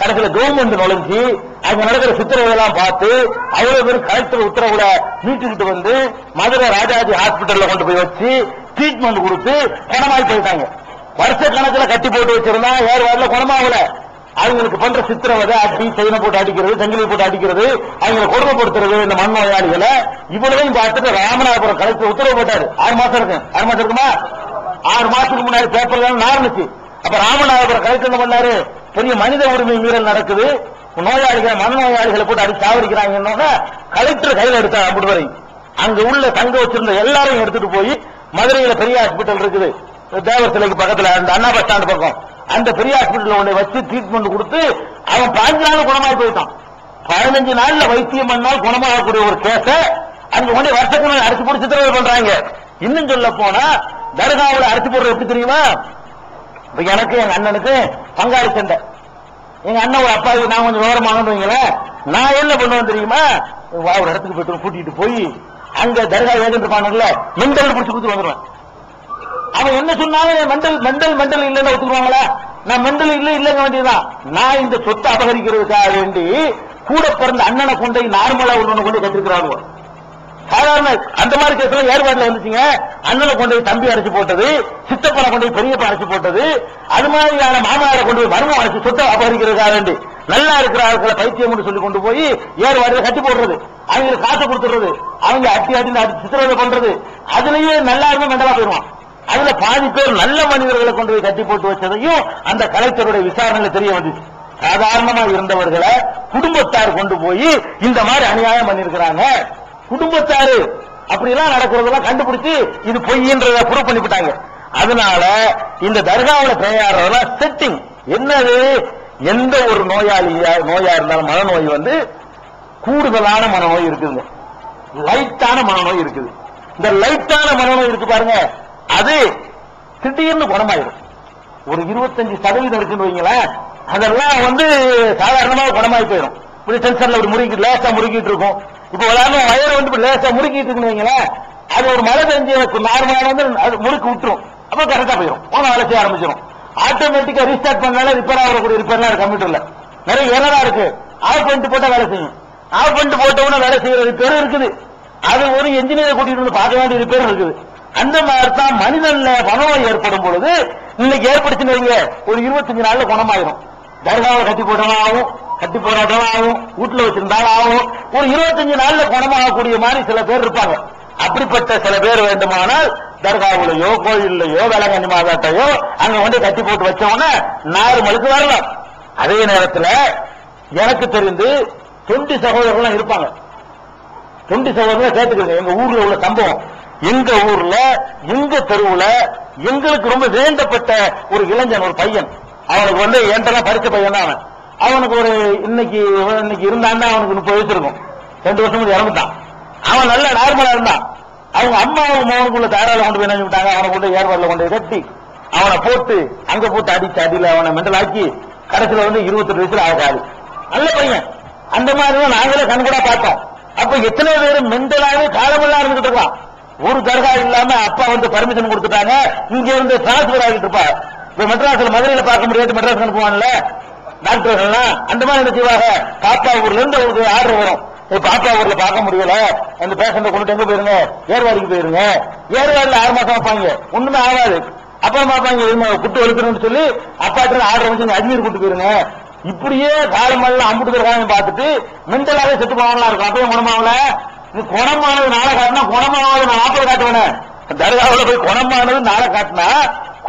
கடைசியில கவர்மெண்ட் நுழைஞ்சு அங்க நடக்கிற சித்திரவதெல்லாம் பார்த்து அவ்வளவு பேர் கலெக்டர் உத்தரவுல மீட்டுக்கிட்டு வந்து மதுரை ராஜாஜி ஹாஸ்பிட்டல்ல கொண்டு போய் வச்சு ட்ரீட்மெண்ட் கொடுத்து குணமாய் போயிட்டாங்க. வருஷ கணக்குல கட்டி போட்டு வச்சிருந்தா வேறு வாரில் குணமாகல. அவங்களுக்கு பண்ற சித்திரவதை அடி செயினை போட்டு அடிக்கிறது சங்கிலி போட்டு அடிக்கிறது அவங்களை கொடுமைப்படுத்துறது இந்த மண் நோயாளிகளை இவ்வளவையும் பார்த்துட்டு ராமநாதபுரம் கலெக்டர் உத்தரவு போட்டாரு. ஆறு மாசம் இருக்கு. ஆறு மாசம் இருக்குமா? ஆறு மாசத்துக்கு முன்னாடி பேப்பர்ல நார்ந்துச்சு. அப்ப ராமநாதபுரம் கலெக்டர் என்ன பண்ணாரு? பெரிய மனித உரிமை மீறல் நடக்குது. நோயாளிகளை மனநோயாளிகளை போட்டு அடி சாவடிக்கிறாங்கன்னு கலெக்டர் கையில் எடுத்தார் அப்படி வரை அங்க உள்ள தங்க வச்சிருந்த எல்லாரையும் எடுத்துட்டு போய் மதுரையில பெரிய ஹாஸ்பிட்டல் இருக்குது. தேவர் சிலைக்கு பக்கத்துல அந்த அண்ணா பஸ் ஸ்டாண்ட் பக்கம். அந்த பெரிய ஹாஸ்பிட்டல் உன்னை வச்சு ட்ரீட்மெண்ட் கொடுத்து அவன் பாஞ்சு நாள் குணமாகி போயிட்டான். பதினஞ்சு நாள்ல வைத்தியம் பண்ணால் குணமாகக்கூடிய ஒரு கேஸ அங்க உடனே வருஷக்கணக்கு அடிச்சு போட்டு சித்திரவதை பண்றாங்க. இன்னும் சொல்ல போனா தர்காவில் அடிச்சு போடுறது எப்படி தெரியுமா? இப்ப எனக்கு எங்க அண்ணனுக்கு பங்காளி சண்டை. எங்க அண்ணன் ஒரு அப்பாவுக்கு நான் கொஞ்சம் விவரமானு வைங்களேன் நான் என்ன பண்ணுவேன் தெரியுமா? வா ஒரு இடத்துக்கு போயிட்டு கூட்டிட்டு போய் அங்க தர்கா ஏஜென்ட் இருப்பானுல்ல மெண்டல் பிடிச்சு கொடுத்து வந்துருவேன். அவன் என்ன சொன்னாலும் மெண்டல் மெண்டல் மெண்டல் இல்லைன்னு ஒத்துக்குவாங்களா? நான் மெண்டல் இல்ல இல்லைங்க வேண்டியதுதான். நான் இந்த சொத்தை அபகரிக்கிறதுக்காக வேண்டி கூட பிறந்த அண்ணனை கொண்டை நார்மலா ஒன்று கொண்டு கட்டிருக்கிறாங்க சாதாரண அந்த மாதிரி கேஸ்ல ஏற்பாடுல வந்துச்சுங்க. அண்ணனை கொண்டு போய் தம்பி அரைச்சு போட்டது சித்தப்பனை கொண்டு போய் பெரியப்பா அரைச்சு போட்டது அது மாதிரியான மாமனாரை கொண்டு போய் மர்மம் அரைச்சு சொத்தை அபகரிக்கிறதுக்காக வேண்டி நல்லா இருக்கிற ஆட்களை பைத்தியம் சொல்லி கொண்டு போய் ஏற்பாடுல கட்டி போடுறது அவங்களுக்கு காசு கொடுத்துறது அவங்க அட்டி அட்டி அடி சித்திரவதை பண்றது அதுலயே நல்லா இருந்தா மெண்டலா போயிடுவான். அதுல பாதி பேர் நல்ல மனிதர்களை கொண்டு போய் கட்டி போட்டு வச்சதையும் அந்த கலெக்டருடைய விசாரணையில தெரிய வந்துச்சு. சாதாரணமா இருந்தவர்களை குடும்பத்தார் கொண்டு போய் இந்த மாதிரி அநியாயம் பண்ணிருக்கிறாங்க குடும்பத்தாரு. அப்படிலாம் நடக்கிறதெல்லாம் கண்டுபிடிச்சு இது பொய்ன்றத ப்ரூவ் பண்ணிவிட்டாங்க. அதனால இந்த தர்காவில் பெயர்றதெல்லாம் செட்டிங் என்னது? எந்த ஒரு நோயாளியா நோயா இருந்தாலும் மனநோய் வந்து கூடுதலான மனநோய் இருக்குதுங்க. லைட்டான மனநோய் இருக்குது. இந்த லைட்டான மனநோய் இருக்கு பாருங்க. அது திடீர்னு குணமாயிடும் ஒரு இருபத்தஞ்சு சதவீதம் இருக்குன்னு வைங்களேன் அதெல்லாம் வந்து சாதாரணமாக குணமாயி போயிடும் இப்படி டென்ஷன்ல ஒரு முறுக்கி லேசா முறுக்கிட்டு இருக்கும். இப்ப உதாரணம் வயறு வந்து லேசா முறுக்கிட்டு இருக்குன்னு வைங்களேன் அது ஒரு மழை பெஞ்சு எனக்கு வந்து அது முறுக்கு விட்டுரும். அப்ப கரெக்டா போயிடும் போன வேலை செய்ய ஆரம்பிச்சிடும் ஆட்டோமேட்டிக்கா ரீஸ்டார்ட் பண்ணால ரிப்பேர் ஆகக்கூடிய ரிப்பேர்லாம் இருக்கு கம்ப்யூட்டர்ல நிறைய எரரா இருக்கு. ஆஃப் பண்ணிட்டு போட்டா வேலை செய்யும். ஆஃப் பண்ணிட்டு போட்டவன வேலை செய்யற ரிப்பேரும் இருக்குது. அது ஒரு என்ஜினியரை கூட்டிட்டு வந்து பார்க்க வேண்டிய ரிப்பேர் இருக்குது. அந்த மாதிரி தான் மனிதன்ல பணம் ஏற்படும் பொழுது இன்னைக்கு ஏற்படுத்தினீங்க ஒரு இருபத்தஞ்சு நாள்ல குணமாயிரும். தர்காவை கட்டி போட்டவனாகவும் கட்டி போராட்டம் ஆகும்? வீட்டுல வச்சிருந்தாலும் ஆகும். ஒரு இருபத்தஞ்சு நாள்ல குணமாகக்கூடிய மாதிரி சில பேர் இருப்பாங்க. அப்படிப்பட்ட சில பேர் வேண்டுமானால் தர்காவிலையோ கோயில்லையோ வேளாங்கண்ணி மாதாட்டையோ அங்க வந்து கட்டி போட்டு வச்சோம்னா நாலு மலுக்கு வரலாம். அதே நேரத்தில் எனக்கு தெரிந்து தொண்டி சகோதரர்கள் இருப்பாங்க. தொண்டி சகோதரர்கள் கேட்டுக்கோங்க. எங்க ஊர்ல உள்ள சம்பவம். எங்க ஊர்ல எங்க தெருவுல எங்களுக்கு ரொம்ப வேண்டப்பட்ட ஒரு இளைஞன் ஒரு பையன். அவனுக்கு வந்து என்கிட்ட படிச்ச பையன் தான் அவன். அவனுக்கு ஒரு இன்னைக்கு இன்னைக்கு இருந்தான்னா அவனுக்கு முப்பது வயசு இருக்கும் ரெண்டு வருஷம் முன்னாடி இறந்துட்டான். அவன் நல்ல நார்மலா இருந்தான். அவங்க அம்மாவும் மகனுக்குள்ள தாராள கொண்டு போய் என்ன விட்டாங்க அவனை கொண்டு ஏற்பாடுல கொண்டு கட்டி அவனை போட்டு அங்க போட்டு அடிச்சு அடியில அவனை மெண்டல் ஆக்கி கடைசியில வந்து இருபத்தெட்டு வயசுல ஆகாது. நல்ல பையன். அந்த மாதிரி தான் நாங்களே கண்கூடா பார்த்தோம். அப்ப எத்தனை பேர் மெண்டலாவே காலமெல்லாம் இருந்துட்டு இருக்கலாம் ஒரு தர்கா இல்லாம அப்பா வந்து பர்மிஷன் கொடுத்துட்டாங்க. இங்க இருந்து டிரான்ஸ்பர் ஆகிட்டு இருப்பா இப்ப மெட்ராஸ்ல மதுரையில பார்க்க முடியாது. மெட்ராஸ் அனுப்புவான்ல டாக்டர்கள்லாம் அந்த மாதிரி என்ன செய்வாங்க? பாப்பா இருந்து ஒரு ஆர்டர் வரும். இப்ப பாப்பா ஊர்ல பார்க்க முடியல. அந்த பேஷண்ட கொண்டு எங்க போயிருங்க? ஏர்வாடிக்கு போயிருங்க. ஏர்வாடில ஆறு மாசம் வைப்பாங்க. ஒண்ணுமே ஆகாது. அப்புறம் பார்ப்பாங்க குட்டு வலிக்கணும்னு சொல்லி அப்பாட்ட ஆர்டர் வந்து அஜ்மீர் கூட்டு போயிருங்க. இப்படியே காலமெல்லாம் அம்புட்டு இருக்காங்க பார்த்துட்டு மென்டலாவே செத்து போவாங்களா இருக்கும். அப்பயும் குணமாவல நீ குணமானது நாளை காட்டினா குணமானது நான் ஆப்பிள் காட்டுவேனே. தர்காவில் போய் குணமானது நாளை காட்டினா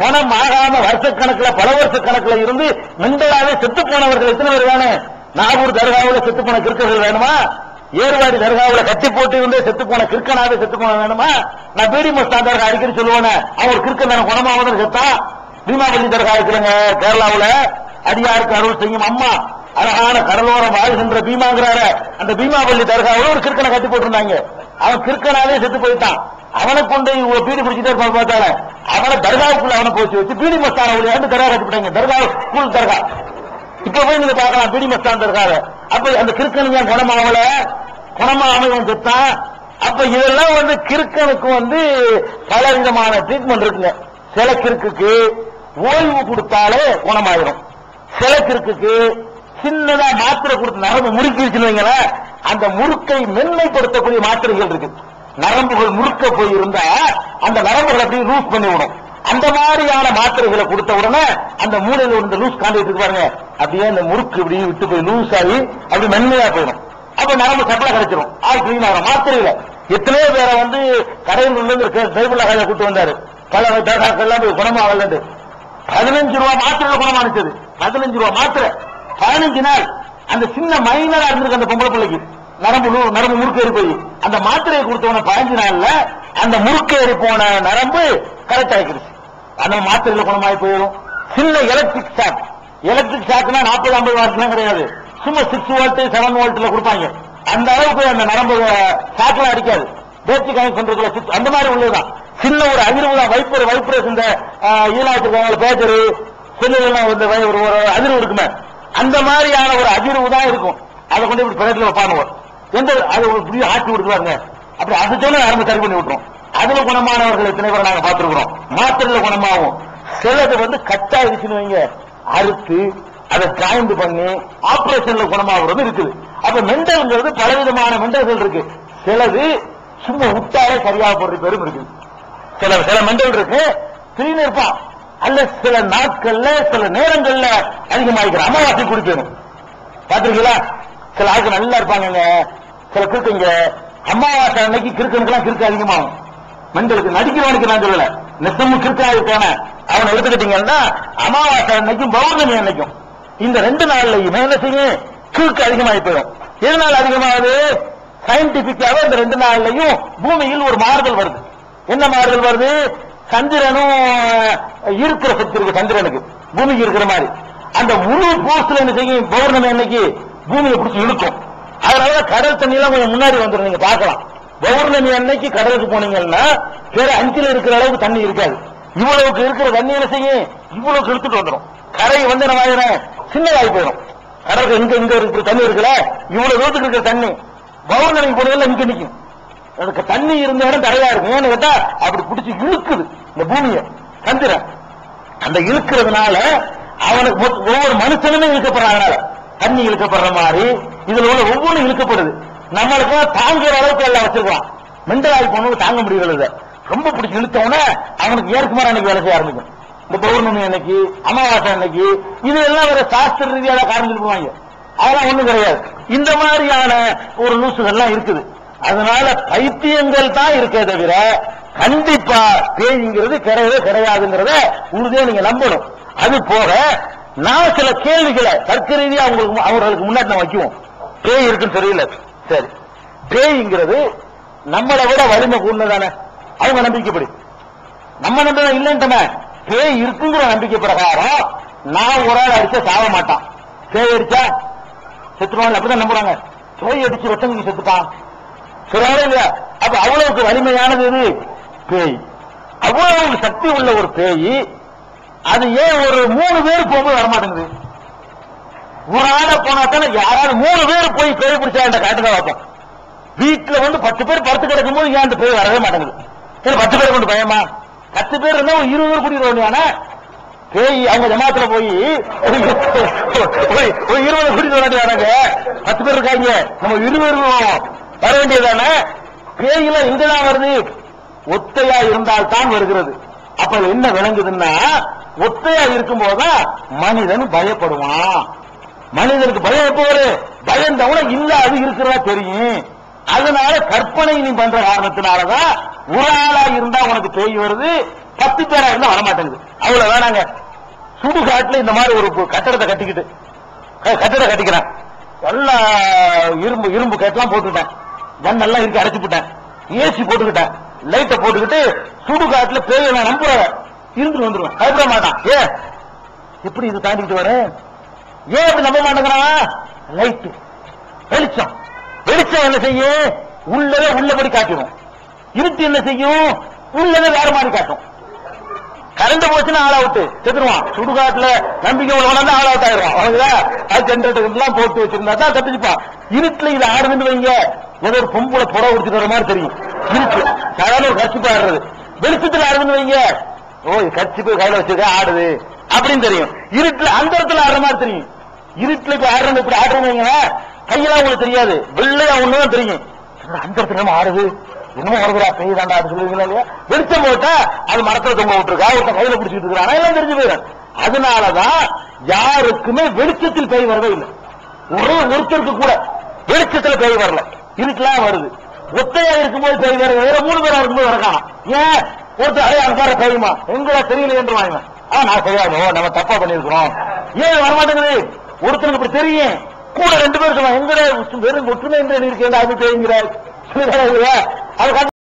குணம் ஆகாம வருஷக்கணக்கில் பல வருஷ கணக்கில் இருந்து மெண்டலாவே செத்து போனவர்கள் எத்தனை பேர் வேணும்? நாகூர் தர்காவில் செத்து போன கிறுக்கர்கள் வேணுமா? ஏர்வாடி தர்காவில் கட்டி போட்டு இருந்தே செத்து போன கிறுக்கனாவே செத்து போன வேணுமா? நான் பீடி மஸ்தான் தர்கா அடிக்கடி சொல்லுவேன் அவன் ஒரு கிறுக்கன் தானே குணமாவதுன்னு செத்தான் பீமாபள்ளி தர்கா இருக்கிறாங்க கேரளாவில். அடியாருக்கு அருள் செய்யும் அம்மா அழகான கடலோரம் வாழ்கின்ற பீமாங்கிறார. அந்த பீமாபள்ளி தர்காவில் ஒரு கிறுக்கனை கட்டி போட்டிருந்தாங்க. அவன் கிறுக்கனாவே செத்து போயிட்டான். அவனை கொண்டு இவ்வளவு பீடி பிடிச்சிட்டே இருப்பான் பார்த்தால. அவனை தர்காவுக்குள்ள அவனை போச்சு வச்சு பீடி மஸ்தான வழியா வந்து தர்கா கட்டிவிட்டாங்க தர்கா ஸ்கூல் தர்கா. இப்ப போய் நீங்க பார்க்கலாம் பீடி மஸ்தான் தர்கார அப்ப அந்த கிறுக்கனுங்க குணமாவல? குணமானவன் செத்தான் அப்ப இதெல்லாம் வந்து கிறுக்கனுக்கு வந்து பல விதமான ட்ரீட்மெண்ட் இருக்குங்க. சில கிறுக்குக்கு ஓய்வு கொடுத்தாலே குணமாயிரும். சில கிறுக்குக்கு சின்னதா மாத்திரை கொடுத்து நரம்பு முறுக்கிடுச்சுன்னு வைங்களேன் அந்த முறுக்கை மென்மைப்படுத்தக்கூடிய மாத்திரைகள் இருக்கு. நரம்புகள் முறுக்க போய் இருந்தா அந்த நரம்புகள் அப்படியே லூஸ் பண்ணி விடும் அந்த மாதிரியான மாத்திரைகளை கொடுத்த உடனே அந்த மூளையில இருந்த லூஸ் காண்டிட்டு இருப்பாருங்க அப்படியே அந்த முறுக்கு இப்படி விட்டு போய் லூஸ் ஆகி அப்படி மென்மையா போயிடும். அப்ப நரம்பு சப்பளை கிடைச்சிரும் ஆள் கிளீன் ஆகும் மாத்திரையில. எத்தனையோ பேரை வந்து கடையில் இருந்து டைபிள் காய கூட்டு வந்தாரு. பல டாக்டர் போய் குணமாகலன்னு பதினஞ்சு ரூபா மாத்திரை குணமானிச்சது பதினஞ்சு ரூபா மாத்திரை. பதினஞ்சு நாள். அந்த சின்ன மைனரா இருந்திருக்கு அந்த பொம்பளை பிள்ளைக்கு. நரம்பு நூ- நரம்பு முறுக்கேறி போய். அந்த மாத்திரையை கொடுத்தவன பதினஞ்சு நாள்ல அந்த முறுக்கேறி போன நரம்பு கரெக்ட் ஆகிருச்சு அந்த மாத்திரையில குணமாயி போயிடும் சின்ன எலக்ட்ரிக் ஷாக் எலக்ட்ரிக் ஷாக்னா நாற்பது ஐம்பது வாட்ஸ்லாம் கிடையாது. சும்மா சிக்ஸ் வோல்ட் செவன் வோல்ட்ல கொடுப்பாங்க. அந்த அளவுக்கு அந்த நரம்பு ஷாக்லாம் அடிக்காது. பேச்சு கனெக்ட் பண்றதுல அந்த மாதிரி உள்ளதுதான். சின்ன ஒரு அதிர்வு தான் வைப்பர் வைப்ரஸ் இந்த ஈழாத்துக்கு பேச்சரு செல்லுலாம் வந்து ஒரு அதிர்வு இருக்குமே. அந்த மாதிரியான ஒரு அதிர்வு தான் இருக்கும். அதை கொண்டு இப்படி பிறகு வைப்பாங்க. எந்த அது ஒரு இப்படி ஆட்டி விடுவாங்க அப்படி அது நம்ம சரி பண்ணி விட்டுரும் அதுல குணமானவர்கள் எத்தனை பேரை நாங்க பார்த்திருக்கிறோம். மாத்திரையில குணமாகும். சிலது வந்து கச்சா இருக்குன்னு வைங்க. அறுத்து அதை காய்ந்து பண்ணி ஆபரேஷன்ல குணமாகிறது இருக்குது. அப்ப மெண்டல்ங்கிறது பலவிதமான மெண்டல்கள் இருக்கு. சிலது சும்மா விட்டாலே சரியாக போடுற பேரும் இருக்குது சில சில மெண்டல் இருக்கு. திரும்பி இருப்பான் அல்ல சில நாட்கள்ல சில நேரங்கள்ல அதிகமாகிக்கிற அமாவாசை குடிக்கணும். பாத்திருக்கீங்களா சில ஆட்கள் நல்லா இருப்பாங்க சில கிறுக்குங்க அமாவாசை அன்னைக்கு கிறுக்கனுக்கெல்லாம் கிறுக்கு அதிகமாகும் மண்களுக்கு நடிக்கிறவனுக்கு நான் சொல்லல. நெசமும் கிறுக்கா இருக்கான அவனை எடுத்துக்கிட்டீங்கன்னா அமாவாசை அன்னைக்கும் பௌர்ணமி அன்னைக்கும். இந்த ரெண்டு நாள்லயுமே என்ன செய்யும் கிறுக்கு அதிகமாகி போயிடும். எதனால அதிகமாகுது? சயின்டிபிக்காக இந்த ரெண்டு நாள்லையும் பூமியில் ஒரு மாறுதல் வருது. என்ன மாறுதல் வருது? சந்திரனும் இருக்கிற சக்தி இருக்கு சந்திரனுக்கு. பூமிக்கு இருக்கிற மாதிரி. அந்த முழு போஸ்ட்ல என்ன செய்யும்? பௌர்ணமி அன்னைக்கு பூமியை பிடிச்சி இழுக்கும். அதனால கடல் தண்ணி எல்லாம் கொஞ்சம் முன்னாடி வந்துடும் நீங்க பார்க்கலாம். பௌர்ணமி அன்னைக்கு கடலுக்கு போனீங்கன்னா வேற அஞ்சில் இருக்கிற அளவுக்கு தண்ணி இருக்காது. இவ்வளவுக்கு இருக்கிற தண்ணி என்ன செய்யும்? இவ்வளவுக்கு எடுத்துட்டு வந்துடும் கரை வந்து நம்ம ஆயிரம்? சின்னதாகி போயிடும் கடலுக்கு இங்க இங்க இருக்கிற தண்ணி இருக்குல்ல? இவ்வளவு தூரத்துக்கு இருக்கிற தண்ணி. பௌர்ணமி போனதுல இங்க நிற்கும் அதுக்கு தண்ணி இருந்த இடம் தடையா இருக்கும். ஏன்னு கேட்டா அப்படி பிடிச்சி இழுக்குது இந்த பூமியை. சந்திரன் அந்த இழுக்கிறதுனால அவனுக்கு ஒவ்வொரு மனுஷனுமே இழுக்கப்படுறாங்க தண்ணி இழுக்கப்படுற மாதிரி இதுல உள்ள ஒவ்வொன்றும் இழுக்கப்படுது. நம்மளுக்கு தாங்குற அளவுக்கு எல்லாம் வச்சிருக்கலாம் மெண்டல் ஆகி போனவங்க தாங்க முடியல ரொம்ப பிடிச்சி இழுத்தவன அவனுக்கு ஏற்குமாறு அன்னைக்கு வேலை செய்ய ஆரம்பிக்கும். இந்த பௌர்ணமி அன்னைக்கு அமாவாசை அன்னைக்கு இது எல்லாம் வேற சாஸ்திர ரீதியாக காரணம் அதெல்லாம் ஒண்ணும் கிடையாது. இந்த மாதிரியான ஒரு லூசுகள்லாம் இருக்குது. அதனால பைத்தியங்கள் தான் இருக்கே தவிர கண்டிப்பா பேய்ங்கிறது கிடையவே கிடையாதுங்கிறத உறுதியா நீங்க நம்பணும். அது போக நான் சில கேள்விகளை தர்க்க ரீதியா அவங்களுக்கு அவர்களுக்கு முன்னாடி நான் வைக்குவோம். பேய் இருக்குன்னு தெரியல. சரி. பேய்ங்கிறது நம்மளை விட வலிமை கூடதானே அவங்க நம்பிக்கைப்படி. நம்ம நம்பிக்கை இல்லைன்னு பேய் இருக்குங்கிற நம்பிக்கை பிரகாரம் நான் ஒரு ஆள் அடிச்சா சாக மாட்டான். பேய் அடிச்சா செத்துருவாங்க அப்படிதான் நம்புறாங்க. பேய் அடிச்சு ஒருத்தங்க செத்துட்டான் சொல்றாங்க இல்லையா? அப்ப அவ்வளவுக்கு வலிமையானது எது? பேய். அவ்வளவு சக்தி உள்ள ஒரு பேய் அது ஏன் ஒரு மூணு பேர் போகும்போது வரமாட்டேங்குது? ஒரு ஆளை போனா தானே யாராவது மூணு பேர் போய் பேய் பிடிச்சா என்ற காட்டுதான் வைப்போம். வீட்டுல வந்து பத்து பேர் படுத்து கிடக்கும் போது ஏன் அந்த பேய் வரவே மாட்டேங்குது? சரி பத்து பேர் கொண்டு பயமா? பத்து பேர் இருந்தா ஒரு இருபது பேர் கூட்டிட்டு பேய் அவங்க ஜமாத்துல போய் ஒரு- இருபது கூட்டிட்டு வர பத்து பேர் இருக்காங்க. நம்ம இருபது வர வேண்டியதானே பேயில எங்கதான் வருது. ஒத்தையா இருந்தால் தான் வருகிறது. அப்ப அது என்ன விளங்குதுன்னா ஒத்தையா இருக்கும் போதுதான் மனிதன் பயப்படுவான். மனிதனுக்கு பயம் எப்போ வரும்? பயந்தவன இல்ல அது இருக்கிறதா தெரியும். அதனால கற்பனை நீ பண்ற காரணத்தினாலதான் ஒரு ஆளா இருந்தா உனக்கு பேய் வருது பத்து பேரா இருந்தா வரமாட்டேங்குது. அவ்வளவு வேணாங்க. சுடுகாட்டுல இந்த மாதிரி ஒரு கட்டடத்தை கட்டிக்கிட்டு க- கட்டடம் கட்டிக்கிறேன். எல்லாம் இரும்பு இரும்பு கேட்லாம் போட்டுக்கிட்டேன். ஜன்னெல்லாம் இருக்கு அடைச்சு விட்டேன். ஏசி போட்டுக்கிட்டேன். லைட்டை போட்டுக்கிட்டு சுடுகாட்டுல பேய் நான் நம்புறேன் இருந்துட்டு வந்துருவேன். பயப்பட மாட்டான். ஏ எப்படி இது தாண்டிக்கிட்டு வரேன் ஏன் அப்படி நம்ப மாட்டேங்கிறான் லைட் வெளிச்சம். வெளிச்சம் என்ன செய்யும்? உள்ளவே உள்ளபடி காட்டிடும். இருட்டு என்ன செய்யும்? உள்ளதே வேற மாதிரி காட்டும். கரண்ட் போச்சுன்னா ஆள் அவுட்டு. செத்துருவான். சுடுகாட்டுல நம்பிக்கை உள்ளவனா ஆள் அவுட் ஆயிடுவான். அவங்களா அது ஜென்ரேட்டர் எல்லாம் போட்டு வச்சிருந்தா தான் தப்பிச்சுப்பான். இருட்டுல இது ஆடுதுன்னு வைங்க. ஏதோ ஒரு பொம்புல புடவை உடுத்திட்டு வர மாதிரி தெரியும். இருட்டு. சாதாரண ஒரு கட்சி ஆடுறது வெளிச்சத்துல ஆடுதுன்னு வைங்க. ஓ கட்சி போய் கையில வச்சிருக்க? ஆடுது. அப்படின்னு தெரியும். இருட்டுல அந்த இடத்துல ஆடுற மாதிரி தெரியும். இருட்டுல இப்ப ஆடுறவங்க இப்படி ஆடுறவங்க கையெல்லாம் உங்களுக்கு தெரியாது. வெள்ளையா ஒண்ணுதான் தெரியும். அந்த இடத்துல நம்ம ஆடுது. என்னமோ வருதுடா பேய் தாண்டா அது சொல்லுவீங்களா இல்லையா? வெளிச்சம் போட்டா அது மரத்துல தொங்க விட்டுருக்கா. ஒருத்தன் கையில பிடிச்சிட்டு இருக்கிறான். எல்லாம் தெரிஞ்சு போயிடும். அதனாலதான் யாருக்குமே வெளிச்சத்தில் பெய் வரவே இல்லை. ஒரு ஒருத்தருக்கு கூட வெளிச்சத்துல பெய் வரல. இருட்டுலாம் வருது. ஒத்தையா இருக்கும்போது பெய் வர வேற மூணு பேரா இருக்கும்போது வரக்கானா ஏன்? ஒருத்தர் அடைய அங்கார பெய்யுமா எங்களா தெரியல என்று வாங்க நான் தெரியாது ஓ நம்ம தப்பா பண்ணிருக்கிறோம் ஏன் வரமாட்டேங்குது? ஒருத்தனுக்கு இப்படி தெரியும். கூட ரெண்டு பேர் சொல்லுவாங்க எங்கட வெறும் ஒற்றுமை என்று இருக்கேன் அது பேய்ங்கிறார் அது